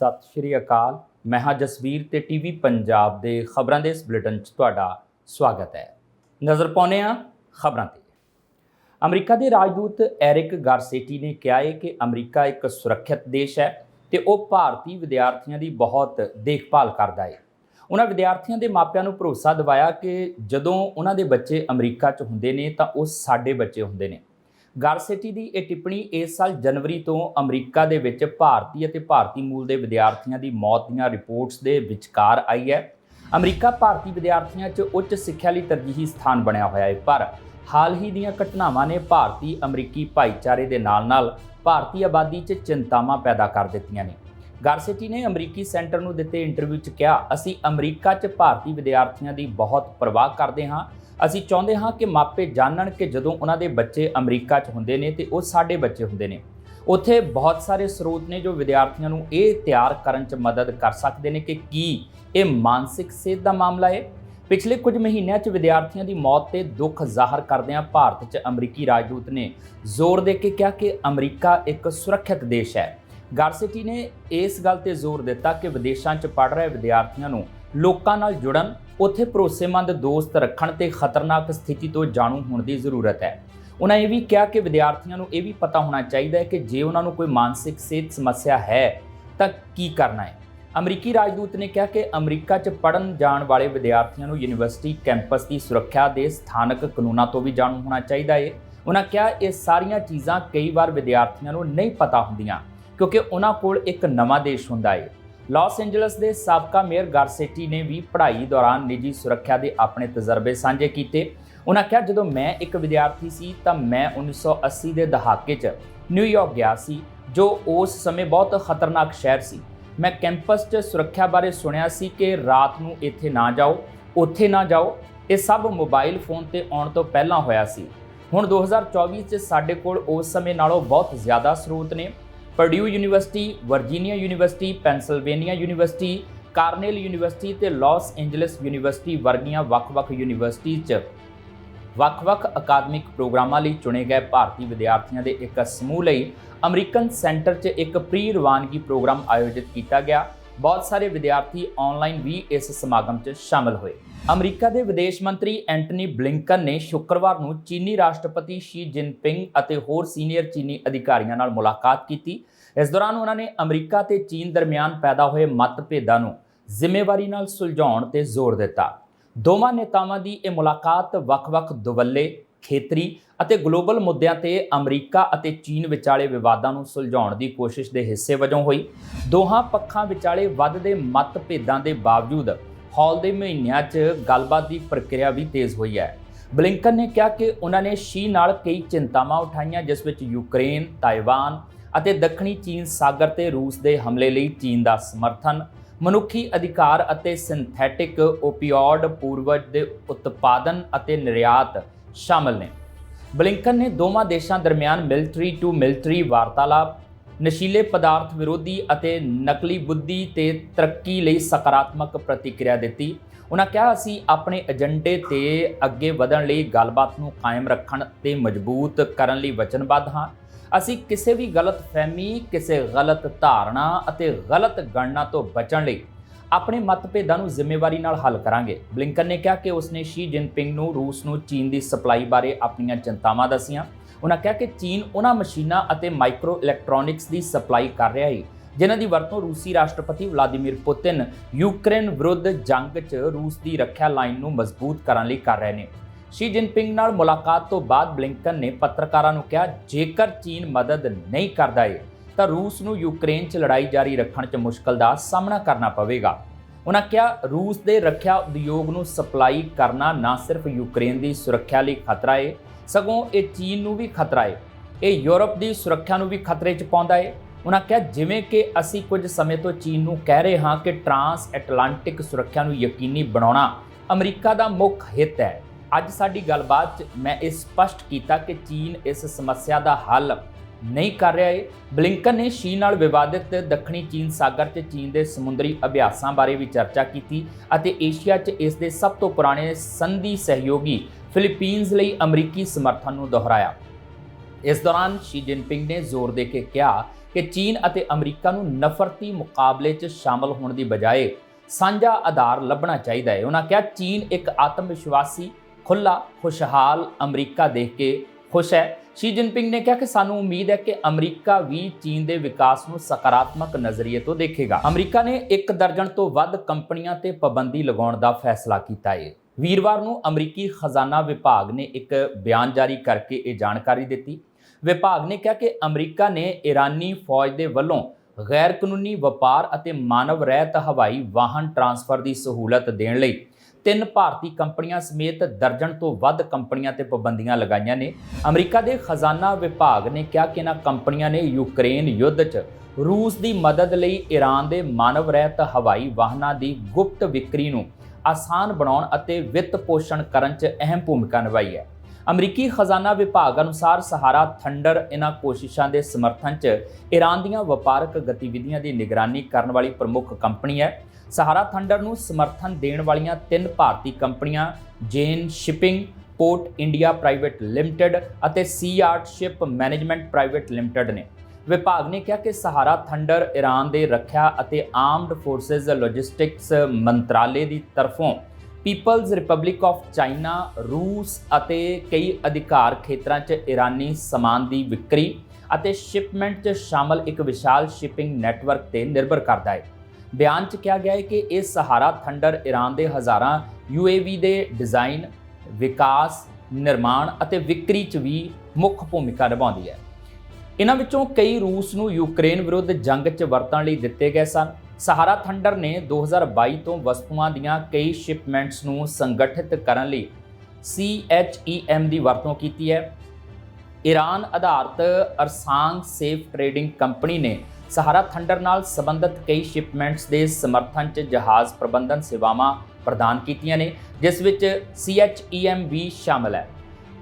ਸਤਿ ਸ਼੍ਰੀ ਅਕਾਲ। ਮੈਂ ਹਾਂ ਜਸਵੀਰ ਤੇ ਟੀਵੀ ਪੰਜਾਬ ਦੇ ਖਬਰਾਂ ਦੇ ਇਸ ਬੁਲੇਟਿਨ 'ਚ ਤੁਹਾਡਾ ਸਵਾਗਤ ਹੈ। ਨਜ਼ਰ ਪਾਉਂਦੇ ਹਾਂ ਖਬਰਾਂ ਤੇ। ਅਮਰੀਕਾ ਦੇ ਰਾਜਦੂਤ ਐਰਿਕ ਗਾਰਸੇਟੀ ਨੇ ਕਿਹਾ ਹੈ ਕਿ ਅਮਰੀਕਾ ਇੱਕ ਸੁਰੱਖਿਅਤ ਦੇਸ਼ ਹੈ ਤੇ ਉਹ ਭਾਰਤੀ ਵਿਦਿਆਰਥੀਆਂ ਦੀ ਬਹੁਤ ਦੇਖਭਾਲ ਕਰਦਾ ਹੈ ਉਹਨਾਂ ਵਿਦਿਆਰਥੀਆਂ ਦੇ ਮਾਪਿਆਂ ਨੂੰ ਭਰੋਸਾ ਦਿਵਾਇਆ ਕਿ ਜਦੋਂ ਉਹਨਾਂ ਦੇ ਬੱਚੇ ਅਮਰੀਕਾ 'ਚ ਹੁੰਦੇ ਨੇ ਤਾਂ ਉਹ ਸਾਡੇ ਬੱਚੇ ਹੁੰਦੇ ਨੇ। ਗਾਰਸੇਟੀ ਦੀ ਇਹ ਟਿੱਪਣੀ ਇਸ ਸਾਲ ਜਨਵਰੀ ਤੋਂ ਅਮਰੀਕਾ ਦੇ ਵਿੱਚ ਭਾਰਤੀ ਅਤੇ ਭਾਰਤੀ ਮੂਲ ਦੇ ਵਿਦਿਆਰਥੀਆਂ ਦੀ ਮੌਤ ਦੀਆਂ ਰਿਪੋਰਟਸ ਦੇ ਵਿਚਕਾਰ ਆਈ ਹੈ। ਅਮਰੀਕਾ ਭਾਰਤੀ ਵਿਦਿਆਰਥੀਆਂ 'ਚ ਉੱਚ ਸਿੱਖਿਆ ਲਈ ਤਰਜੀਹੀ ਸਥਾਨ ਬਣਿਆ ਹੋਇਆ ਹੈ, ਪਰ ਹਾਲ ਹੀ ਦੀਆਂ ਘਟਨਾਵਾਂ ਨੇ ਭਾਰਤੀ ਅਮਰੀਕੀ ਭਾਈਚਾਰੇ ਦੇ ਨਾਲ-ਨਾਲ ਭਾਰਤੀ ਆਬਾਦੀ 'ਚ ਚਿੰਤਾਵਾਂ ਪੈਦਾ ਕਰ ਦਿੱਤੀਆਂ ਨੇ। ਗਾਰਸੇਟੀ ਨੇ ਅਮਰੀਕੀ ਸੈਂਟਰ ਨੂੰ ਦਿੱਤੇ ਇੰਟਰਵਿਊ 'ਚ ਕਿਹਾ, ਅਸੀਂ ਅਮਰੀਕਾ 'ਚ ਭਾਰਤੀ ਵਿਦਿਆਰਥੀਆਂ ਦੀ ਬਹੁਤ ਪਰਵਾਹ ਕਰਦੇ ਹਾਂ। ਅਸੀਂ ਚਾਹੁੰਦੇ ਹਾਂ ਕਿ ਮਾਪੇ ਜਾਣਨ ਕਿ ਜਦੋਂ ਉਹਨਾਂ ਦੇ ਬੱਚੇ ਅਮਰੀਕਾ 'ਚ ਹੁੰਦੇ ਨੇ ਤੇ ਉਹ ਸਾਡੇ ਬੱਚੇ ਹੁੰਦੇ ਨੇ। ਉੱਥੇ ਬਹੁਤ ਸਾਰੇ ਸਰੋਤ ਨੇ ਜੋ ਵਿਦਿਆਰਥੀਆਂ ਨੂੰ ਇਹ ਤਿਆਰ ਕਰਨ 'ਚ ਮਦਦ ਕਰ ਸਕਦੇ ਨੇ ਕਿ ਕੀ ਇਹ ਮਾਨਸਿਕ ਸਿਹਤ ਦਾ ਮਾਮਲਾ ਹੈ? ਪਿਛਲੇ ਕੁਝ ਮਹੀਨਿਆਂ 'ਚ ਵਿਦਿਆਰਥੀਆਂ ਦੀ ਮੌਤ ਤੇ ਦੁੱਖ ਜ਼ਾਹਰ ਕਰਦਿਆਂ ਭਾਰਤ 'ਚ ਅਮਰੀਕੀ ਰਾਜਦੂਤ ਨੇ ਜ਼ੋਰ ਦੇ ਕੇ ਕਿਹਾ ਕਿ ਅਮਰੀਕਾ ਇੱਕ ਸੁਰੱਖਿਅਤ ਦੇਸ਼ ਹੈ। ਗਾਰਸਿਟੀ ਨੇ ਇਸ ਗੱਲ ਤੇ ਜ਼ੋਰ ਦਿੱਤਾ ਕਿ ਵਿਦੇਸ਼ਾਂ 'ਚ ਪੜ ਰਹੇ ਵਿਦਿਆਰਥੀਆਂ ਨੂੰ ਲੋਕਾਂ ਨਾਲ ਜੁੜਨ, ਉੱਥੇ ਭਰੋਸੇਮੰਦ ਦੋਸਤ ਰੱਖਣ ਤੇ ਖਤਰਨਾਕ ਸਥਿਤੀ ਤੋਂ ਜਾਣੂ ਹੋਣ ਦੀ ਜ਼ਰੂਰਤ ਹੈ। ਉਹਨਾਂ ਇਹ ਵੀ ਕਿਹਾ ਕਿ ਵਿਦਿਆਰਥੀਆਂ ਨੂੰ ਇਹ ਵੀ ਪਤਾ ਹੋਣਾ ਚਾਹੀਦਾ ਹੈ ਕਿ ਜੇ ਉਹਨਾਂ ਨੂੰ ਕੋਈ ਮਾਨਸਿਕ ਸਿਹਤ ਸਮੱਸਿਆ ਹੈ, ਤਾਂ ਕੀ ਕਰਨਾ ਹੈ। ਅਮਰੀਕੀ ਰਾਜਦੂਤ ਨੇ ਕਿਹਾ ਕਿ ਅਮਰੀਕਾ 'ਚ ਪੜਨ ਜਾਣ ਵਾਲੇ ਵਿਦਿਆਰਥੀਆਂ ਨੂੰ ਯੂਨੀਵਰਸਿਟੀ ਕੈਂਪਸ ਦੀ ਸੁਰੱਖਿਆ ਦੇ ਸਥਾਨਕ ਕਾਨੂੰਨਾਂ ਤੋਂ ਵੀ ਜਾਣੂ ਹੋਣਾ ਚਾਹੀਦਾ ਹੈ। ਉਹਨਾਂ ਕਿਹਾ, ਇਹ ਸਾਰੀਆਂ ਚੀਜ਼ਾਂ ਕਈ ਵਾਰ ਵਿਦਿਆਰਥੀਆਂ ਨੂੰ ਨਹੀਂ ਪਤਾ ਹੁੰਦੀਆਂ। ਕਿਉਂਕਿ ਉਹਨਾਂ ਕੋਲ ਇੱਕ ਨਵਾਂ ਦੇਸ਼ ਹੁੰਦਾ ਹੈ ਲਾਸ ਐਂਜਲਸ ਦੇ ਸਾਬਕਾ ਮੇਅਰ ਗਾਰਸੇਟੀ ਨੇ ਵੀ ਪੜ੍ਹਾਈ ਦੌਰਾਨ ਨਿੱਜੀ ਸੁਰੱਖਿਆ ਦੇ ਆਪਣੇ ਤਜਰਬੇ ਸਾਂਝੇ ਕੀਤੇ। ਉਹਨਾਂ ਕਿਹਾ, ਜਦੋਂ ਮੈਂ ਇੱਕ ਵਿਦਿਆਰਥੀ ਸੀ, ਤਾਂ ਮੈਂ 1980 ਦੇ ਦਹਾਕੇ 'ਚ ਨਿਊਯਾਰਕ ਗਿਆ ਸੀ, ਜੋ ਉਸ ਸਮੇਂ ਬਹੁਤ ਖਤਰਨਾਕ ਸ਼ਹਿਰ ਸੀ। ਮੈਂ ਕੈਂਪਸ 'ਚ ਸੁਰੱਖਿਆ ਬਾਰੇ ਸੁਣਿਆ ਸੀ ਕਿ ਰਾਤ ਨੂੰ ਇੱਥੇ ਨਾ ਜਾਓ, ਉੱਥੇ ਨਾ ਜਾਓ। ਇਹ ਸਭ ਮੋਬਾਈਲ ਫੋਨ ਤੇ ਆਉਣ ਤੋਂ ਪਹਿਲਾਂ ਹੋਇਆ ਸੀ। ਹੁਣ 2024 'ਚ ਸਾਡੇ ਕੋਲ ਉਸ ਸਮੇਂ ਨਾਲੋਂ ਬਹੁਤ ਜ਼ਿਆਦਾ ਸਰੋਤ ਨੇ। Purdue University, Virginia University Pennsylvania University, Cornell University ਤੇ ਲਾਸ ਐਂਜਲਸ ਯੂਨੀਵਰਸਿਟੀ ਵਰਗੀਆਂ ਵੱਖ-ਵੱਖ ਯੂਨੀਵਰਸਿਟੀ 'ਚ ਵੱਖ-ਵੱਖ ਅਕਾਦਮਿਕ ਪ੍ਰੋਗਰਾਮਾਂ ਲਈ ਚੁਣੇ ਗਏ ਭਾਰਤੀ ਵਿਦਿਆਰਥੀਆਂ ਦੇ ਇੱਕ ਸਮੂਹ ਲਈ ਅਮਰੀਕਨ ਸੈਂਟਰ 'ਚ ਇੱਕ ਪ੍ਰੀ ਰਵਾਨਗੀ ਪ੍ਰੋਗਰਾਮ ਆਯੋਜਿਤ ਕੀਤਾ ਗਿਆ। ਬਹੁਤ ਸਾਰੇ ਵਿਦਿਆਰਥੀ ਆਨਲਾਈਨ ਵੀ ਇਸ ਸਮਾਗਮ 'ਚ ਸ਼ਾਮਲ ਹੋਏ। ਅਮਰੀਕਾ ਦੇ ਵਿਦੇਸ਼ ਮੰਤਰੀ ਐਂਟਨੀ ਬਲਿੰਕਨ ਨੇ ਸ਼ੁੱਕਰਵਾਰ ਨੂੰ ਚੀਨੀ ਰਾਸ਼ਟਰਪਤੀ ਸ਼ੀ ਜਿਨਪਿੰਗ ਅਤੇ ਹੋਰ ਸੀਨੀਅਰ ਚੀਨੀ ਅਧਿਕਾਰੀਆਂ ਨਾਲ ਮੁਲਾਕਾਤ ਕੀਤੀ। ਇਸ ਦੌਰਾਨ ਉਹਨਾਂ ਨੇ ਅਮਰੀਕਾ ਤੇ ਚੀਨ ਦਰਮਿਆਨ ਪੈਦਾ ਹੋਏ ਮਤਭੇਦਾਂ ਨੂੰ ਜ਼ਿੰਮੇਵਾਰੀ ਨਾਲ ਸੁਲਝਾਉਣ ਤੇ ਜ਼ੋਰ ਦਿੱਤਾ। ਦੋਵਾਂ ਨੇਤਾਵਾਂ ਦੀ ਇਹ ਮੁਲਾਕਾਤ ਵੱਖ-ਵੱਖ ਦੁਵੱਲੇ ਖੇਤਰੀ ਅਤੇ ਗਲੋਬਲ ਮੁੱਦਿਆਂ ਤੇ ਅਮਰੀਕਾ ਅਤੇ ਚੀਨ ਵਿਚਾਲੇ ਵਿਵਾਦਾਂ ਨੂੰ ਸੁਲਝਾਉਣ ਦੀ ਕੋਸ਼ਿਸ਼ ਦੇ ਹਿੱਸੇ ਵਜੋਂ ਹੋਈ। ਦੋਹਾਂ ਪੱਖਾਂ ਵਿਚਾਲੇ ਵੱਧਦੇ ਮਤਭੇਦਾਂ ਦੇ ਬਾਵਜੂਦ ਹਾਲ ਦੇ ਮਹੀਨਿਆਂ 'ਚ ਗੱਲਬਾਤ ਦੀ ਪ੍ਰਕਿਰਿਆ ਵੀ ਤੇਜ਼ ਹੋਈ ਹੈ। ਬਲਿੰਕਨ ਨੇ ਕਿਹਾ ਕਿ ਉਹਨਾਂ ਨੇ ਸ਼ੀ ਨਾਲ ਕਈ ਚਿੰਤਾਵਾਂ ਉਠਾਈਆਂ, ਜਿਸ ਵਿੱਚ ਯੂਕਰੇਨ ਤਾਈਵਾਨ ਅਤੇ ਦੱਖਣੀ ਚੀਨ ਸਾਗਰ ਤੇ ਰੂਸ ਦੇ ਹਮਲੇ ਲਈ ਚੀਨ ਦਾ ਸਮਰਥਨ, ਮਨੁੱਖੀ ਅਧਿਕਾਰ ਅਤੇ ਸਿੰਥੈਟਿਕ ਓਪੀਓਇਡ ਪੂਰਵਜ ਦੇ ਉਤਪਾਦਨ ਅਤੇ ਨਿਰਯਾਤ ਸ਼ਾਮਲ ਨੇ। ਬਲਿੰਕਨ ਨੇ ਦੋਵਾਂ ਦੇਸ਼ਾਂ ਦਰਮਿਆਨ ਮਿਲਟਰੀ ਟੂ ਮਿਲਟਰੀ ਵਾਰਤਾਲਾਪ, ਨਸ਼ੀਲੇ ਪਦਾਰਥ ਵਿਰੋਧੀ ਅਤੇ ਨਕਲੀ ਬੁੱਧੀ ਤੇ ਤਰੱਕੀ ਲਈ ਸਕਾਰਾਤਮਕ ਪ੍ਰਤੀਕਿਰਿਆ ਦਿੱਤੀ। ਉਹਨਾਂ ਕਿਹਾ, ਅਸੀਂ ਆਪਣੇ ਏਜੰਡੇ ਤੇ ਅੱਗੇ ਵਧਣ ਲਈ ਗੱਲਬਾਤ ਨੂੰ ਕਾਇਮ ਰੱਖਣ ਤੇ ਮਜ਼ਬੂਤ ਕਰਨ ਲਈ ਵਚਨਬੱਧ ਹਾਂ। ਅਸੀਂ ਕਿਸੇ ਵੀ ਗਲਤ ਫਹਿਮੀ ਕਿਸੇ ਗਲਤ ਧਾਰਨਾ ਅਤੇ ਗਲਤ ਗਣਨਾ ਤੋਂ ਬਚਣ ਲਈ ਆਪਣੇ ਮਤਭੇਦਾਂ ਨੂੰ ਜ਼ਿੰਮੇਵਾਰੀ ਨਾਲ ਹੱਲ ਕਰਾਂਗੇ। ਬਲਿੰਕਨ ਨੇ ਕਿਹਾ ਕਿ ਉਸਨੇ ਸ਼ੀ ਜਿਨਪਿੰਗ ਨੂੰ ਰੂਸ ਨੂੰ ਚੀਨ ਦੀ ਸਪਲਾਈ ਬਾਰੇ ਆਪਣੀਆਂ ਚਿੰਤਾਵਾਂ ਦੱਸੀਆਂ। ਉਹਨਾਂ ਕਿਹਾ ਕਿ ਚੀਨ ਉਹਨਾਂ ਮਸ਼ੀਨਾਂ ਅਤੇ ਮਾਈਕਰੋ ਇਲੈਕਟ੍ਰੋਨਿਕਸ ਦੀ ਸਪਲਾਈ ਕਰ ਰਿਹਾ ਹੈ ਜਿਨ੍ਹਾਂ ਦੀ ਵਰਤੋਂ ਰੂਸੀ ਰਾਸ਼ਟਰਪਤੀ ਵਲਾਦੀਮੀਰ ਪੁਤਿਨ ਯੂਕਰੇਨ ਵਿਰੁੱਧ ਜੰਗ 'ਚ ਰੂਸ ਦੀ ਰੱਖਿਆ ਲਾਈਨ ਨੂੰ ਮਜ਼ਬੂਤ ਕਰਨ ਲਈ ਕਰ ਰਹੇ ਨੇ। ਸ਼ੀ ਜਿਨਪਿੰਗ ਨਾਲ ਮੁਲਾਕਾਤ ਤੋਂ ਬਾਅਦ ਬਲਿੰਕਨ ਨੇ ਪੱਤਰਕਾਰਾਂ ਨੂੰ ਕਿਹਾ, ਜੇਕਰ ਚੀਨ ਮਦਦ ਨਹੀਂ ਕਰਦਾ ਏ ਤਾਂ ਰੂਸ ਨੂੰ ਯੂਕਰੇਨ 'ਚ ਲੜਾਈ ਜਾਰੀ ਰੱਖਣ 'ਚ ਮੁਸ਼ਕਲ ਦਾ ਸਾਹਮਣਾ ਕਰਨਾ ਪਵੇਗਾ। ਉਹਨਾਂ ਕਿਹਾ, ਰੂਸ ਦੇ ਰੱਖਿਆ ਉਦਯੋਗ ਨੂੰ ਸਪਲਾਈ ਕਰਨਾ ਨਾ ਸਿਰਫ ਯੂਕਰੇਨ ਦੀ ਸੁਰੱਖਿਆ ਲਈ ਖਤਰਾ ਏ, ਸਗੋਂ ਇਹ ਚੀਨ ਨੂੰ ਵੀ ਖਤਰਾ ਏ। ਇਹ ਯੂਰਪ ਦੀ ਸੁਰੱਖਿਆ ਨੂੰ ਵੀ ਖਤਰੇ 'ਚ ਪਾਉਂਦਾ ਏ। ਉਹਨਾਂ ਕਿਹਾ, ਜਿਵੇਂ ਕਿ ਅਸੀਂ ਕੁਝ ਸਮੇਂ ਤੋਂ ਚੀਨ ਨੂੰ ਕਹਿ ਰਹੇ ਹਾਂ ਕਿ ਟਰਾਂਸ ਐਟਲਾਂਟਿਕ ਸੁਰੱਖਿਆ ਨੂੰ ਯਕੀਨੀ ਬਣਾਉਣਾ ਅਮਰੀਕਾ ਦਾ ਮੁੱਖ ਹਿੱਤ ਹੈ। ਅੱਜ ਸਾਡੀ ਗੱਲਬਾਤ 'ਚ ਮੈਂ ਇਹ ਸਪਸ਼ਟ ਕੀਤਾ ਕਿ ਚੀਨ ਇਸ ਸਮੱਸਿਆ ਦਾ ਹੱਲ ਨਹੀਂ ਕਰ ਰਿਹਾ ਏ ਬਲਿੰਕਨ ਨੇ ਸ਼ੀ ਨਾਲ ਵਿਵਾਦਿਤ ਦੱਖਣੀ ਚੀਨ ਸਾਗਰ 'ਚ ਚੀਨ ਦੇ ਸਮੁੰਦਰੀ ਅਭਿਆਸਾਂ ਬਾਰੇ ਵੀ ਚਰਚਾ ਕੀਤੀ ਅਤੇ ਏਸ਼ੀਆ 'ਚ ਇਸ ਦੇ ਸਭ ਤੋਂ ਪੁਰਾਣੇ ਸੰਧੀ ਸਹਿਯੋਗੀ ਫਿਲੀਪੀਨਜ਼ ਲਈ ਅਮਰੀਕੀ ਸਮਰਥਨ ਨੂੰ ਦੁਹਰਾਇਆ। ਇਸ ਦੌਰਾਨ ਸ਼ੀ ਜਿਨਪਿੰਗ ਨੇ ਜ਼ੋਰ ਦੇ ਕੇ ਕਿਹਾ ਕਿ ਚੀਨ ਅਤੇ ਅਮਰੀਕਾ ਨੂੰ ਨਫ਼ਰਤੀ ਮੁਕਾਬਲੇ 'ਚ ਸ਼ਾਮਲ ਹੋਣ ਦੀ ਬਜਾਏ ਸਾਂਝਾ ਆਧਾਰ ਲੱਭਣਾ ਚਾਹੀਦਾ ਹੈ। ਉਹਨਾਂ ਕਿਹਾ, ਚੀਨ ਇੱਕ ਆਤਮ ਵਿਸ਼ਵਾਸੀ ਖੁੱਲਾ ਖੁਸ਼ਹਾਲ ਅਮਰੀਕਾ ਦੇਖ ਕੇ ਖੁਸ਼ ਹੈ। ਸ਼ੀ ਜਿਨਪਿੰਗ ਨੇ ਕਿਹਾ ਕਿ ਸਾਨੂੰ ਉਮੀਦ ਹੈ ਕਿ ਅਮਰੀਕਾ ਵੀ ਚੀਨ ਦੇ ਵਿਕਾਸ ਨੂੰ ਸਕਾਰਾਤਮਕ ਨਜ਼ਰੀਏ ਤੋਂ ਦੇਖੇਗਾ। ਅਮਰੀਕਾ ਨੇ ਇੱਕ ਦਰਜਨ ਤੋਂ ਵੱਧ ਕੰਪਨੀਆਂ ਤੇ ਪਾਬੰਦੀ ਲਗਾਉਣ ਦਾ ਫੈਸਲਾ ਕੀਤਾ ਹੈ ਵੀਰਵਾਰ ਨੂੰ ਅਮਰੀਕੀ ਖਜ਼ਾਨਾ ਵਿਭਾਗ ਨੇ ਇੱਕ ਬਿਆਨ ਜਾਰੀ ਕਰਕੇ ਇਹ ਜਾਣਕਾਰੀ ਦਿੱਤੀ। ਵਿਭਾਗ ਨੇ ਕਿਹਾ ਕਿ ਅਮਰੀਕਾ ਨੇ ਈਰਾਨੀ ਫੌਜ ਦੇ ਵੱਲੋਂ ਗੈਰ ਕਾਨੂੰਨੀ ਵਪਾਰ ਅਤੇ ਮਾਨਵ ਰਹਿਤ ਹਵਾਈ ਵਾਹਨ ਟਰਾਂਸਫਰ ਦੀ ਸਹੂਲਤ ਦੇਣ ਲਈ ਤਿੰਨ ਭਾਰਤੀ ਕੰਪਨੀਆਂ ਸਮੇਤ ਦਰਜਨ ਤੋਂ ਵੱਧ ਕੰਪਨੀਆਂ ਤੇ ਪਾਬੰਦੀਆਂ ਲਗਾਈਆਂ ਨੇ। ਅਮਰੀਕਾ ਦੇ ਖਜ਼ਾਨਾ ਵਿਭਾਗ ਨੇ ਕਿਹਾ ਕਿ ਇਹਨਾਂ ਕੰਪਨੀਆਂ ਨੇ ਯੂਕਰੇਨ ਯੁੱਧ 'ਚ ਰੂਸ ਦੀ ਮਦਦ ਲਈ ਈਰਾਨ ਦੇ ਮਾਨਵ ਰਹਿਤ ਹਵਾਈ ਵਾਹਨਾਂ ਦੀ ਗੁਪਤ ਵਿਕਰੀ ਨੂੰ ਆਸਾਨ ਬਣਾਉਣ ਅਤੇ ਵਿੱਤ ਪੋਸ਼ਣ ਕਰਨ 'ਚ ਅਹਿਮ ਭੂਮਿਕਾ ਨਿਭਾਈ ਹੈ। ਅਮਰੀਕੀ ਖਜ਼ਾਨਾ ਵਿਭਾਗ ਅਨੁਸਾਰ ਸਹਾਰਾ ਥੰਡਰ ਇਹਨਾਂ ਕੋਸ਼ਿਸ਼ਾਂ ਦੇ ਸਮਰਥਨ 'ਚ ਈਰਾਨ ਦੀਆਂ ਵਪਾਰਕ ਗਤੀਵਿਧੀਆਂ ਦੀ ਨਿਗਰਾਨੀ ਕਰਨ ਵਾਲੀ ਪ੍ਰਮੁੱਖ ਕੰਪਨੀ ਹੈ। ਸਹਾਰਾ ਥੰਡਰ ਨੂੰ ਸਮਰਥਨ ਦੇਣ ਵਾਲੀਆਂ ਤਿੰਨ ਭਾਰਤੀ ਕੰਪਨੀਆਂ, Zen shipping, port India private limited ਅਤੇ sea art ship management private limited ਨੇ। ਵਿਭਾਗ ਨੇ ਕਿਹਾ ਕਿ ਸਹਾਰਾ ਥੰਡਰ ਈਰਾਨ ਦੇ ਰੱਖਿਆ ਅਤੇ ਆਰਮਡ ਫੋਰਸਸ ਲੌਜਿਸਟਿਕਸ ਮੰਤਰਾਲੇ ਦੀ ਤਰਫੋਂ ਪੀਪਲਜ਼ ਰਿਪਬਲਿਕ ਆਫ ਚਾਈਨਾ, ਰੂਸ ਅਤੇ ਕਈ ਅਧਿਕਾਰ ਖੇਤਰਾਂ 'ਚ ਈਰਾਨੀ ਸਮਾਨ ਦੀ ਵਿਕਰੀ ਅਤੇ ਸ਼ਿਪਮੈਂਟ 'ਚ ਸ਼ਾਮਲ ਇੱਕ ਵਿਸ਼ਾਲ ਸ਼ਿਪਿੰਗ ਨੈਟਵਰਕ ਤੇ ਨਿਰਭਰ ਕਰਦਾ ਹੈ। ਬਿਆਨ 'ਚ ਕਿਹਾ ਗਿਆ ਹੈ ਕਿ ਇਹ ਸਹਾਰਾ ਥੰਡਰ ਈਰਾਨ ਦੇ ਹਜ਼ਾਰਾਂ ਯੂਏਵੀ ਦੇ ਡਿਜ਼ਾਈਨ, ਵਿਕਾਸ, ਨਿਰਮਾਣ ਅਤੇ ਵਿਕਰੀ 'ਚ ਵੀ ਮੁੱਖ ਭੂਮਿਕਾ ਨਿਭਾਉਂਦੀ ਹੈ। ਇਹਨਾਂ ਵਿੱਚੋਂ ਕਈ ਰੂਸ ਨੂੰ ਯੂਕਰੇਨ ਵਿਰੁੱਧ ਜੰਗ 'ਚ ਵਰਤਣ ਲਈ ਦਿੱਤੇ ਗਏ ਸਨ। ਸਹਾਰਾ ਥੰਡਰ ਨੇ 2022 ਤੋਂ ਵਸਤੂਆਂ ਦੀਆਂ ਕਈ ਸ਼ਿਪਮੈਂਟਸ ਨੂੰ ਸੰਗਠਿਤ ਕਰਨ ਲਈ CHEM ਦੀ ਵਰਤੋਂ ਕੀਤੀ ਹੈ। ਈਰਾਨ ਆਧਾਰਿਤ ਅਰਸਾਂਗ ਸੇਫ ਟਰੇਡਿੰਗ ਕੰਪਨੀ ਨੇ ਸਹਾਰਾ ਥੰਡਰ ਨਾਲ ਸੰਬੰਧਿਤ ਕਈ ਸ਼ਿਪਮੈਂਟਸ ਦੇ ਸਮਰਥਨ 'ਚ ਜਹਾਜ਼ ਪ੍ਰਬੰਧਨ ਸੇਵਾਵਾਂ ਪ੍ਰਦਾਨ ਕੀਤੀਆਂ ਨੇ, ਜਿਸ ਵਿੱਚ CHEM ਵੀ ਸ਼ਾਮਲ ਹੈ।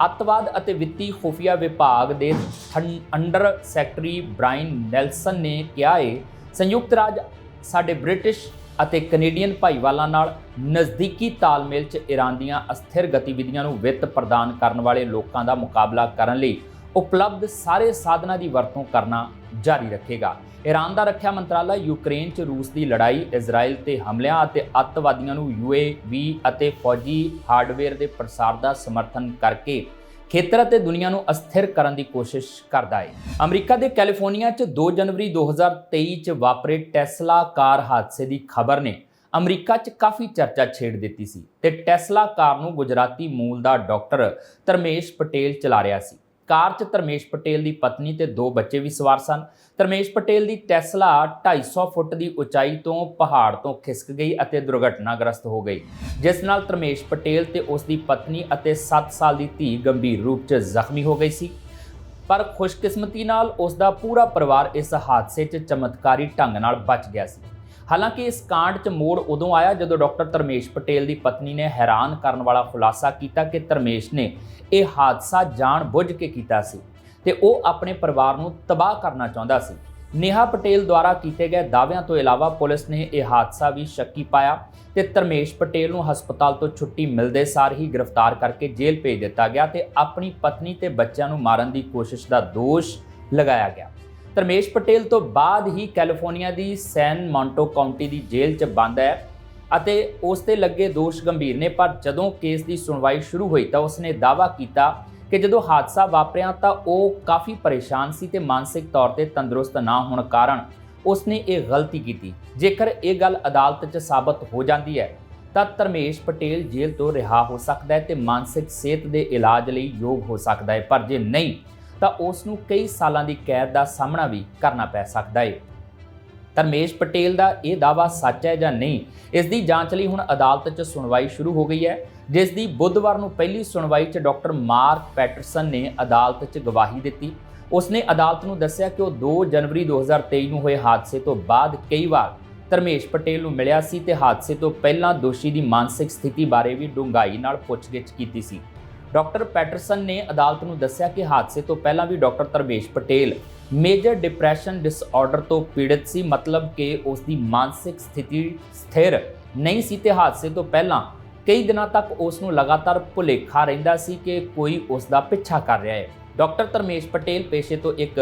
ਅੱਤਵਾਦ ਅਤੇ ਵਿੱਤੀ ਖੁਫੀਆ ਵਿਭਾਗ ਦੇ ਥੰ- ਅੰਡਰ ਸੈਕਟਰੀ ਬ੍ਰਾਇਨ ਨੈਲਸਨ ਨੇ ਕਿਹਾ ਹੈ ਸੰਯੁਕਤ ਰਾਜ ਸਾਡੇ ਬ੍ਰਿਟਿਸ਼ ਅਤੇ ਕੈਨੇਡੀਅਨ ਭਾਈਵਾਲਾਂ ਨਾਲ ਨਜ਼ਦੀਕੀ ਤਾਲਮੇਲ 'ਚ ਈਰਾਨ ਦੀਆਂ ਅਸਥਿਰ ਗਤੀਵਿਧੀਆਂ ਨੂੰ ਵਿੱਤ ਪ੍ਰਦਾਨ ਕਰਨ ਵਾਲੇ ਲੋਕਾਂ ਦਾ ਮੁਕਾਬਲਾ ਕਰਨ ਲਈ ਉਪਲਬਧ ਸਾਰੇ ਸਾਧਨਾਂ ਦੀ ਵਰਤੋਂ ਕਰਨਾ ਜਾਰੀ ਰੱਖੇਗਾ। ਈਰਾਨ ਦਾ ਰੱਖਿਆ ਮੰਤਰਾਲਾ ਯੂਕਰੇਨ 'ਚ ਰੂਸ ਦੀ ਲੜਾਈ ਇਜ਼ਰਾਈਲ ਤੇ ਹਮਲਿਆਂ ਅਤੇ ਅੱਤਵਾਦੀਆਂ ਨੂੰ ਯੂਏਵੀ ਅਤੇ ਫੌਜੀ ਹਾਰਡਵੇਅਰ ਦੇ ਪ੍ਰਸਾਰ ਦਾ ਸਮਰਥਨ ਕਰਕੇ ਖੇਤਰ ਅਤੇ ਦੁਨੀਆ ਨੂੰ ਅਸਥਿਰ ਕਰਨ ਦੀ ਕੋਸ਼ਿਸ਼ ਕਰਦਾ ਹੈ। ਅਮਰੀਕਾ ਦੇ ਕੈਲੀਫੋਰਨੀਆ 'ਚ 2 ਜਨਵਰੀ 2023 'ਚ ਵਾਪਰੇ ਟੈਸਲਾ ਕਾਰ ਹਾਦਸੇ ਦੀ ਖਬਰ ਨੇ ਅਮਰੀਕਾ 'ਚ ਕਾਫੀ ਚਰਚਾ ਛੇੜ ਦਿੱਤੀ ਸੀ ਤੇ ਟੈਸਲਾ ਕਾਰ ਨੂੰ ਗੁਜਰਾਤੀ ਮੂਲ ਦਾ ਡਾਕਟਰ ਧਰਮੇਸ਼ ਪਟੇਲ ਚਲਾ ਰਿਹਾ ਸੀ। ਕਾਰ 'ਚ ਧਰਮੇਸ਼ ਪਟੇਲ ਦੀ ਪਤਨੀ ਤੇ ਦੋ ਬੱਚੇ ਵੀ ਸਵਾਰ ਸਨ। ਧਰਮੇਸ਼ ਪਟੇਲ ਦੀ ਟੈਸਲਾ 250 ਫੁੱਟ ਦੀ ਉਚਾਈ ਤੋਂ ਪਹਾੜ ਤੋਂ ਖਿਸਕ ਗਈ ਅਤੇ ਦੁਰਘਟਨਾਗ੍ਰਸਤ ਹੋ ਗਈ। ਜਿਸ ਨਾਲ ਧਰਮੇਸ਼ ਪਟੇਲ ਤੇ ਉਸ ਦੀ ਪਤਨੀ ਅਤੇ 7 ਸਾਲ ਦੀ ਧੀ ਗੰਭੀਰ ਰੂਪ 'ਚ ਜ਼ਖਮੀ ਹੋ ਗਈ ਸੀ। ਪਰ ਖੁਸ਼ਕਿਸਮਤੀ ਨਾਲ ਉਸ ਦਾ ਪੂਰਾ ਪਰਿਵਾਰ ਇਸ ਹਾਦਸੇ 'ਚ ਚਮਤਕਾਰੀ ਢੰਗ ਨਾਲ ਬਚ ਗਿਆ ਸੀ। ਹਾਲਾਂਕਿ ਇਸ ਕਾਂਡ 'ਚ ਮੋੜ ਉਦੋਂ ਆਇਆ ਜਦੋਂ ਡਾਕਟਰ ਧਰਮੇਸ਼ ਪਟੇਲ ਦੀ ਪਤਨੀ ਨੇ ਹੈਰਾਨ ਕਰਨ ਵਾਲਾ ਖੁਲਾਸਾ ਕੀਤਾ ਕਿ ਧਰਮੇਸ਼ ਨੇ ਇਹ ਹਾਦਸਾ ਜਾਣ ਬੁੱਝ ਕੇ ਕੀਤਾ ਸੀ ਤੇ ਉਹ ਆਪਣੇ ਪਰਿਵਾਰ ਨੂੰ ਤਬਾਹ ਕਰਨਾ ਚਾਹੁੰਦਾ ਸੀ। ਨੇਹਾ ਪਟੇਲ ਦੁਆਰਾ ਕੀਤੇ ਗਏ ਦਾਅਵਿਆਂ ਤੋਂ ਇਲਾਵਾ ਪੁਲਿਸ ਨੇ ਇਹ ਹਾਦਸਾ ਵੀ ਸ਼ੱਕੀ ਪਾਇਆ ਤੇ ਧਰਮੇਸ਼ ਪਟੇਲ ਨੂੰ ਹਸਪਤਾਲ ਤੋਂ ਛੁੱਟੀ ਮਿਲਦੇ ਸਾਰ ਹੀ ਗ੍ਰਿਫਤਾਰ ਕਰਕੇ ਜੇਲ੍ਹ ਭੇਜ ਦਿੱਤਾ ਗਿਆ ਤੇ ਆਪਣੀ ਪਤਨੀ ਤੇ ਬੱਚਿਆਂ ਨੂੰ ਮਾਰਨ ਦੀ ਕੋਸ਼ਿਸ਼ ਦਾ ਦੋਸ਼ ਲਗਾਇਆ ਗਿਆ। ਧਰਮੇਸ਼ ਪਟੇਲ ਤੋਂ ਬਾਅਦ ਹੀ ਕੈਲੀਫੋਰਨੀਆ ਦੀ ਸੈਨ ਮੌਂਟੋ ਕਾਉਂਟੀ ਦੀ ਜੇਲ੍ਹ 'ਚ ਬੰਦ ਹੈ ਅਤੇ ਉਸ ਤੇ ਲੱਗੇ ਦੋਸ਼ ਗੰਭੀਰ ਨੇ, ਪਰ ਜਦੋਂ ਕੇਸ ਦੀ ਸੁਣਵਾਈ ਸ਼ੁਰੂ ਹੋਈ ਤਾਂ ਉਸਨੇ ਦਾਅਵਾ ਕੀਤਾ ਕਿ ਜਦੋਂ ਹਾਦਸਾ ਵਾਪਰਿਆ ਤਾਂ ਉਹ ਕਾਫੀ ਪਰੇਸ਼ਾਨ ਸੀ ਤੇ ਮਾਨਸਿਕ ਤੌਰ ਤੇ ਤੰਦਰੁਸਤ ਨਾ ਹੋਣ ਕਾਰਨ ਉਸਨੇ ਇਹ ਗਲਤੀ ਕੀਤੀ। ਜੇਕਰ ਇਹ ਗੱਲ ਅਦਾਲਤ 'ਚ ਸਾਬਤ ਹੋ ਜਾਂਦੀ ਹੈ ਤਾਂ ਧਰਮੇਸ਼ ਪਟੇਲ ਜੇਲ੍ਹ ਤੋਂ ਰਿਹਾ ਹੋ ਸਕਦਾ ਹੈ ਤੇ ਮਾਨਸਿਕ ਸਿਹਤ ਦੇ ਇਲਾਜ ਲਈ ਯੋਗ ਹੋ ਸਕਦਾ ਹੈ, ਪਰ ਜੇ ਨਹੀਂ ਤਾਂ ਉਸ ਨੂੰ ਕਈ ਸਾਲਾਂ ਦੀ ਕੈਦ ਦਾ ਸਾਹਮਣਾ ਵੀ ਕਰਨਾ ਪੈ ਸਕਦਾ ਹੈ ਧਰਮੇਸ਼ ਪਟੇਲ ਦਾ ਇਹ ਦਾਵਾ ਸੱਚ ਹੈ ਜਾਂ ਨਹੀਂ, ਇਸ ਦੀ ਜਾਂਚ ਲਈ ਹੁਣ ਅਦਾਲਤ 'ਚ ਸੁਣਵਾਈ ਸ਼ੁਰੂ ਹੋ ਗਈ ਹੈ, ਜਿਸ ਦੀ ਬੁੱਧਵਾਰ ਨੂੰ ਪਹਿਲੀ ਸੁਣਵਾਈ 'ਚ ਡਾਕਟਰ ਮਾਰਕ ਪੈਟਰਸਨ ਨੇ ਅਦਾਲਤ 'ਚ ਗਵਾਹੀ ਦਿੱਤੀ। ਉਸਨੇ ਅਦਾਲਤ ਨੂੰ ਦੱਸਿਆ ਕਿ ਉਹ 2 ਜਨਵਰੀ 2023 ਨੂੰ ਹੋਏ ਹਾਦਸੇ ਤੋਂ ਬਾਅਦ ਕਈ ਵਾਰ ਧਰਮੇਸ਼ ਪਟੇਲ ਨੂੰ ਮਿਲਿਆ ਸੀ ਤੇ ਹਾਦਸੇ ਤੋਂ ਪਹਿਲਾਂ ਦੋਸ਼ੀ ਦੀ ਮਾਨਸਿਕ ਸਥਿਤੀ ਬਾਰੇ ਵੀ ਡੂੰਘਾਈ ਨਾਲ ਪੁੱਛਗਿੱਛ ਕੀਤੀ ਸੀ। ਡਾਕਟਰ ਪੈਟਰਸਨ ਨੇ ਅਦਾਲਤ ਨੂੰ ਦੱਸਿਆ ਕਿ ਹਾਦਸੇ ਤੋਂ ਪਹਿਲਾਂ ਵੀ doctor Dharmesh Patel major depression disorder ਤੋਂ ਪੀੜਤ ਸੀ, ਮਤਲਬ ਕਿ ਉਸ ਦੀ ਮਾਨਸਿਕ ਸਥਿਤੀ ਸਥਿਰ ਨਹੀਂ ਸੀ ਤੇ ਹਾਦਸੇ ਤੋਂ ਪਹਿਲਾਂ ਕਈ ਦਿਨਾਂ ਤੱਕ ਉਸ ਨੂੰ ਲਗਾਤਾਰ ਭੁਲੇਖਾ ਰਹਿੰਦਾ ਸੀ ਕਿ ਕੋਈ ਉਸ ਦਾ ਪਿੱਛਾ ਕਰ ਰਿਹਾ ਹੈ। ਡਾਕਟਰ ਧਰਮੇਸ਼ ਪਟੇਲ ਪੇਸ਼ੇ ਤੋਂ ਇੱਕ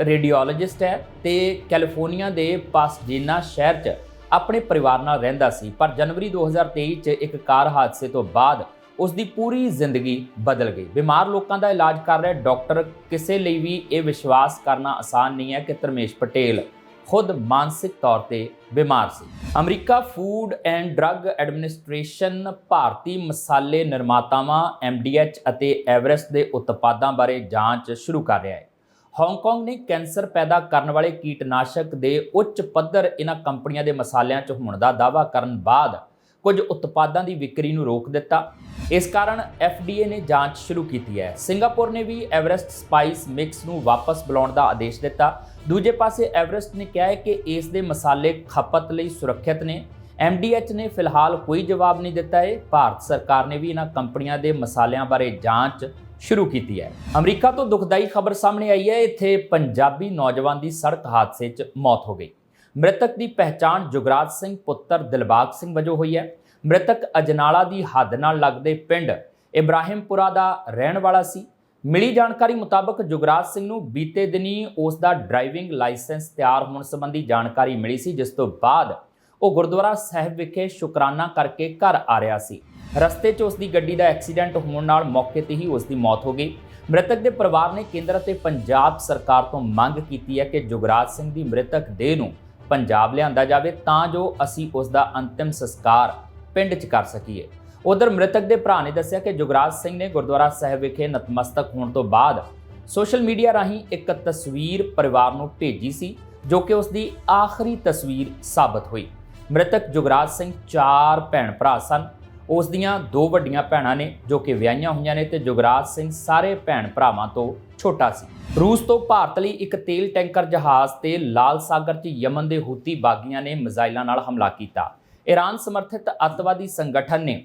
ਰੇਡੀਓਲੋਜਿਸਟ ਹੈ ਤੇ ਕੈਲੀਫੋਰਨੀਆ ਦੇ ਪਾਸਜੀਨਾ ਸ਼ਹਿਰ 'ਚ ਆਪਣੇ ਪਰਿਵਾਰ ਨਾਲ ਰਹਿੰਦਾ ਸੀ। ਪਰ ਜਨਵਰੀ 2023 'ਚ ਇੱਕ ਕਾਰ ਹਾਦਸੇ ਤੋਂ ਬਾਅਦ ਉਸ ਦੀ ਪੂਰੀ ਜ਼ਿੰਦਗੀ ਬਦਲ ਗਈ। ਬਿਮਾਰ ਲੋਕਾਂ ਦਾ ਇਲਾਜ ਕਰ ਰਿਹਾ ਡਾਕਟਰ ਕਿਸੇ ਲਈ ਵੀ ਇਹ ਵਿਸ਼ਵਾਸ ਕਰਨਾ ਆਸਾਨ ਨਹੀਂ ਹੈ ਕਿ ਧਰਮੇਸ਼ ਪਟੇਲ ਖੁਦ ਮਾਨਸਿਕ ਤੌਰ ਤੇ ਬਿਮਾਰ ਸੀ। America food and drug administration ਭਾਰਤੀ ਮਸਾਲੇ ਨਿਰਮਾਤਾਵਾਂ MDH ਅਤੇ ਐਵਰੈਸਟ ਦੇ ਉਤਪਾਦਾਂ ਬਾਰੇ ਜਾਂਚ ਸ਼ੁਰੂ ਕਰ ਰਿਹਾ ਹੈ। ਹਾਂਗਕਾਂਗ ਨੇ ਕੈਂਸਰ ਪੈਦਾ ਕਰਨ ਵਾਲੇ ਕੀਟਨਾਸ਼ਕ ਦੇ ਉੱਚ ਪੱਧਰ ਇਹਨਾਂ ਕੰਪਨੀਆਂ ਦੇ ਮਸਾਲਿਆਂ 'ਚ ਹੋਣ ਦਾ ਦਾਅਵਾ ਕਰਨ ਬਾਅਦ ਕੁਝ ਉਤਪਾਦਾਂ ਦੀ ਵਿਕਰੀ ਨੂੰ ਰੋਕ ਦਿੱਤਾ। ਇਸ ਕਾਰਨ FDA ਨੇ ਜਾਂਚ ਸ਼ੁਰੂ ਕੀਤੀ ਹੈ। ਸਿੰਗਾਪੁਰ ਨੇ ਵੀ ਐਵਰੈਸਟ ਸਪਾਈਸ ਮਿਕਸ ਨੂੰ ਵਾਪਸ ਬੁਲਾਉਣ ਦਾ ਆਦੇਸ਼ ਦਿੱਤਾ। ਦੂਜੇ ਪਾਸੇ ਐਵਰੈਸਟ ਨੇ ਕਿਹਾ ਹੈ ਕਿ ਇਸ ਦੇ ਮਸਾਲੇ ਖਪਤ ਲਈ ਸੁਰੱਖਿਅਤ ਨੇ। MDH ਨੇ ਫਿਲਹਾਲ ਕੋਈ ਜਵਾਬ ਨਹੀਂ ਦਿੱਤਾ ਹੈ। ਭਾਰਤ ਸਰਕਾਰ ਨੇ ਵੀ ਇਹਨਾਂ ਕੰਪਨੀਆਂ ਦੇ ਮਸਾਲਿਆਂ ਬਾਰੇ ਜਾਂਚ ਸ਼ੁਰੂ ਕੀਤੀ ਹੈ। ਅਮਰੀਕਾ ਤੋਂ ਦੁਖਦਾਈ ਖਬਰ ਸਾਹਮਣੇ ਆਈ ਹੈ। ਇੱਥੇ ਪੰਜਾਬੀ ਨੌਜਵਾਨ ਦੀ ਸੜਕ ਹਾਦਸੇ 'ਚ ਮੌਤ ਹੋ ਗਈ। ਮ੍ਰਿਤਕ ਦੀ ਪਹਿਚਾਣ ਜੁਗਰਾਜ ਸਿੰਘ ਪੁੱਤਰ ਦਿਲਬਾਗ ਸਿੰਘ ਵਜੋਂ ਹੋਈ ਹੈ। ਮ੍ਰਿਤਕ ਅਜਨਾਲਾ ਦੀ ਹੱਦ ਨਾਲ ਲੱਗਦੇ ਪਿੰਡ ਇਬਰਾਹਿਮਪੁਰਾ ਦਾ ਰਹਿਣ ਵਾਲਾ ਸੀ। ਮਿਲੀ ਜਾਣਕਾਰੀ ਮੁਤਾਬਕ ਜੁਗਰਾਜ ਸਿੰਘ ਨੂੰ ਬੀਤੇ ਦਿਨੀ ਉਸ ਦਾ ਡਰਾਈਵਿੰਗ ਲਾਇਸੈਂਸ ਤਿਆਰ ਹੋਣ ਸੰਬੰਧੀ ਜਾਣਕਾਰੀ ਮਿਲੀ ਸੀ, ਜਿਸ ਤੋਂ ਬਾਅਦ ਉਹ ਗੁਰਦੁਆਰਾ ਸਾਹਿਬ ਵਿਖੇ ਸ਼ੁਕਰਾਨਾ ਕਰਕੇ ਘਰ ਆ ਰਿਹਾ ਸੀ। ਰਸਤੇ 'ਚ ਉਸ ਦੀ ਗੱਡੀ ਦਾ ਐਕਸੀਡੈਂਟ ਹੋਣ ਨਾਲ ਮੌਕੇ ਤੇ ਹੀ ਉਸ ਦੀ ਮੌਤ ਹੋ ਗਈ। ਮ੍ਰਿਤਕ ਦੇ ਪਰਿਵਾਰ ਨੇ ਕੇਂਦਰ ਅਤੇ ਪੰਜਾਬ ਸਰਕਾਰ ਤੋਂ ਮੰਗ ਕੀਤੀ ਹੈ ਕਿ ਜੁਗਰਾਜ ਸਿੰਘ ਦੀ ਮ੍ਰਿਤਕ ਦੇਹ ਨੂੰ ਪੰਜਾਬ ਲਿਆਂਦਾ ਜਾਵੇ, ਤਾਂ ਜੋ ਅਸੀਂ ਉਸ ਦਾ ਅੰਤਿਮ ਸੰਸਕਾਰ ਪਿੰਡ 'ਚ ਕਰ ਸਕੀਏ। ਉਧਰ ਮ੍ਰਿਤਕ ਦੇ ਭਰਾ ਨੇ ਦੱਸਿਆ ਕਿ ਜੁਗਰਾਜ ਸਿੰਘ ਨੇ ਗੁਰਦੁਆਰਾ ਸਾਹਿਬ ਵਿਖੇ ਨਤਮਸਤਕ ਹੋਣ ਤੋਂ ਬਾਅਦ ਸੋਸ਼ਲ ਮੀਡੀਆ ਰਾਹੀਂ ਇੱਕ ਤਸਵੀਰ ਪਰਿਵਾਰ ਨੂੰ ਭੇਜੀ ਸੀ, ਜੋ ਕਿ ਉਸ ਦੀ ਆਖਰੀ ਤਸਵੀਰ ਸਾਬਤ ਹੋਈ। ਮ੍ਰਿਤਕ ਜੁਗਰਾਜ ਸਿੰਘ ਚਾਰ ਭੈਣ ਭਰਾ ਸਨ। ਉਸ ਦੀਆਂ ਦੋ ਵੱਡੀਆਂ ਭੈਣਾਂ ਨੇ, ਜੋ ਕਿ ਵਿਆਹੀਆਂ ਹੋਈਆਂ ਨੇ ਤੇ ਜੁਗਰਾਜ ਸਿੰਘ ਸਾਰੇ ਭੈਣ ਭਰਾਵਾਂ ਤੋਂ ਛੋਟਾ ਸੀ। ਰੂਸ ਤੋਂ ਭਾਰਤ ਲਈ ਇੱਕ ਤੇਲ ਟੈਂਕਰ ਜਹਾਜ਼ ਤੇ ਲਾਲ ਸਾਗਰ 'ਚ ਯਮਨ ਦੇ ਹੂਤੀ ਬਾਗੀਆਂ ਨੇ ਮਿਜ਼ਾਈਲਾਂ ਨਾਲ ਹਮਲਾ ਕੀਤਾ। ਈਰਾਨ ਸਮਰਥਿਤ ਅੱਤਵਾਦੀ ਸੰਗਠਨ ਨੇ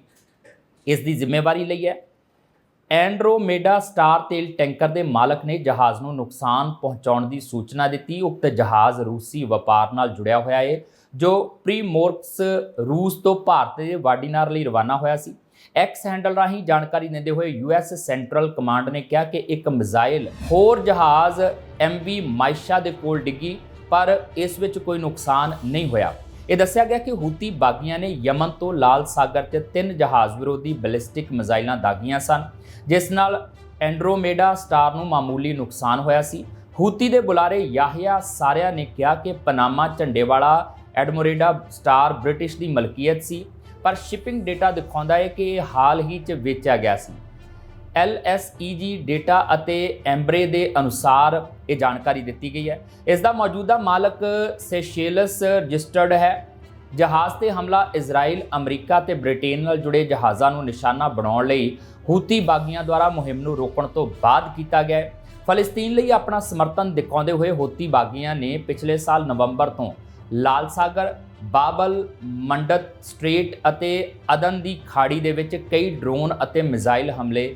ਇਸ ਦੀ ਜ਼ਿੰਮੇਵਾਰੀ ਲਈ ਹੈ। ਐਂਡਰੋਮੇਡਾ ਸਟਾਰ ਤੇਲ ਟੈਂਕਰ ਦੇ ਮਾਲਕ ਨੇ ਜਹਾਜ਼ ਨੂੰ ਨੁਕਸਾਨ ਪਹੁੰਚਾਉਣ ਦੀ ਸੂਚਨਾ ਦਿੱਤੀ। ਉਕਤ ਜਹਾਜ਼ ਰੂਸੀ ਵਪਾਰ ਨਾਲ ਜੁੜਿਆ ਹੋਇਆ ਹੈ ਜੋ ਪ੍ਰੀਮੋਰਕਸ ਰੂਸ ਤੋਂ ਭਾਰਤ ਦੇ ਵਾਡੀਨਾਰ ਲਈ ਰਵਾਨਾ ਹੋਇਆ ਸੀ। ਐਕਸ ਹੈਂਡਲ ਰਾਹੀਂ ਜਾਣਕਾਰੀ ਦਿੰਦੇ ਹੋਏ ਯੂਐਸ ਸੈਂਟਰਲ ਕਮਾਂਡ ਨੇ ਕਿਹਾ ਕਿ ਇੱਕ ਮਿਜ਼ਾਈਲ ਹੋਰ ਜਹਾਜ਼ ਐਮਵੀ ਮਾਇਸ਼ਾ ਦੇ ਕੋਲ ਡਿੱਗੀ, ਪਰ ਇਸ ਵਿੱਚ ਕੋਈ ਨੁਕਸਾਨ ਨਹੀਂ ਹੋਇਆ। ਇਹ ਦੱਸਿਆ ਗਿਆ ਕਿ ਹੂਤੀ ਬਾਗੀਆਂ ਨੇ ਯਮਨ ਤੋਂ ਲਾਲ ਸਾਗਰ 'ਚ ਤਿੰਨ ਜਹਾਜ਼ ਵਿਰੋਧੀ ਬੈਲਿਸਟਿਕ ਮਿਜ਼ਾਈਲਾਂ ਦਾਗੀਆਂ ਸਨ, ਜਿਸ ਨਾਲ ਐਂਡਰੋਮੇਡਾ ਸਟਾਰ ਨੂੰ ਮਾਮੂਲੀ ਨੁਕਸਾਨ ਹੋਇਆ ਸੀ। ਹੂਤੀ ਦੇ ਬੁਲਾਰੇ ਯਾਹਿਆ ਸਾਰਿਆ ਨੇ ਕਿਹਾ ਕਿ ਪਨਾਮਾ ਝੰਡੇ ਵਾਲਾ ਐਡਮੋਰੇਡਾ ਸਟਾਰ ਬ੍ਰਿਟਿਸ਼ ਦੀ ਮਲਕੀਅਤ ਸੀ, ਪਰ ਸ਼ਿਪਿੰਗ ਡੇਟਾ ਦਿਖਾਉਂਦਾ ਹੈ ਕਿ ਇਹ ਹਾਲ ਹੀ 'ਚ ਵੇਚਿਆ ਗਿਆ ਸੀ। LSEG ਡੇਟਾ ਅਤੇ ਐਮਬਰੇ ਦੇ ਅਨੁਸਾਰ ਇਹ ਜਾਣਕਾਰੀ ਦਿੱਤੀ ਗਈ ਹੈ। ਇਸ ਦਾ ਮੌਜੂਦਾ ਮਾਲਕ ਸੇਸ਼ੇਲਸ ਰਜਿਸਟਰਡ ਹੈ। ਜਹਾਜ਼ ਤੇ ਹਮਲਾ ਇਜ਼ਰਾਈਲ, ਅਮਰੀਕਾ ਤੇ ਬ੍ਰਿਟੇਨ ਨਾਲ ਜੁੜੇ ਜਹਾਜ਼ਾਂ ਨੂੰ ਨਿਸ਼ਾਨਾ ਬਣਾਉਣ ਲਈ ਹੂਤੀ ਬਾਗੀਆਂ ਦੁਆਰਾ ਮੁਹਿੰਮ ਨੂੰ ਰੋਕਣ ਤੋਂ ਬਾਅਦ ਕੀਤਾ ਗਿਆ ਹੈ। ਫਲਸਤੀਨ ਲਈ ਆਪਣਾ ਸਮਰਥਨ ਦਿਖਾਉਂਦੇ ਹੋਏ ਹੂਤੀ ਬਾਗੀਆਂ ਨੇ ਪਿਛਲੇ ਸਾਲ ਨਵੰਬਰ ਤੋਂ ਲਾਲ ਸਾਗਰ, ਬਾਬਲ, ਮੰਡਤ ਸਟ੍ਰੇਟ ਅਤੇ ਅਦਨ ਦੀ ਖਾੜੀ ਦੇ ਵਿੱਚ ਕਈ ਡਰੋਨ ਅਤੇ ਮਿਜ਼ਾਈਲ ਹਮਲੇ